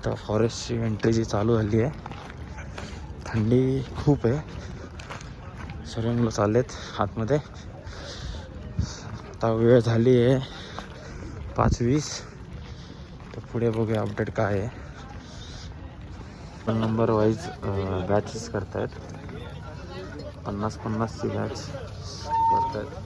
आता फॉरेस्टची एंट्री जी चालू झाली आहे. थंडी खूप आहे. सर्व मुलं चाललेत आतमध्ये. आता वेळ झाली आहे पाच वीस. तर पुढे बघूया अपडेट काय आहे. पण नंबर वाईज बॅचेस करतायत. पन्नास पन्नासची बॅच करतायत.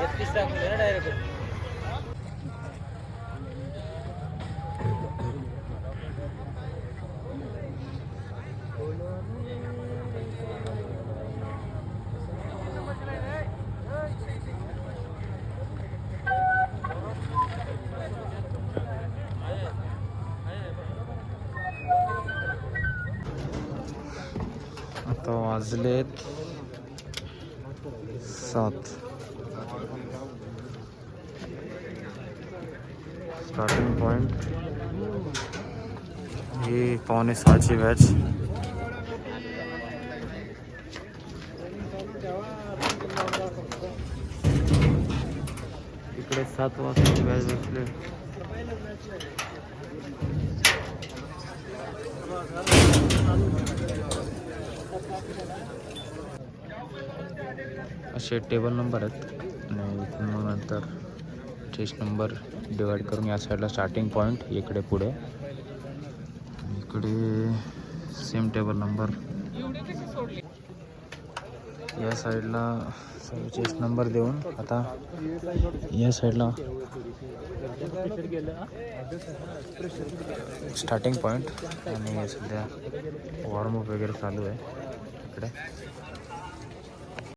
एकतीस दाखवले ना डायरेक्ट आता वाजलेत सात. स्टार्टिंग पॉइंट ही पावणे सहाची बॅच इकडे सात वाजताची बॅच बसले असे टेबल नंबर आहेत. आणि इथून मग नंतर चेस्ट नंबर डिवाईड करून या साईडला स्टार्टिंग पॉईंट इकडे पुढे. इकडे सेम टेबल नंबर या साईडला सर्व नंबर देऊन आता या साईडला स्टार्टिंग पॉईंट आणि सध्या वॉर्मअप वगैरे चालू आहे इकडे.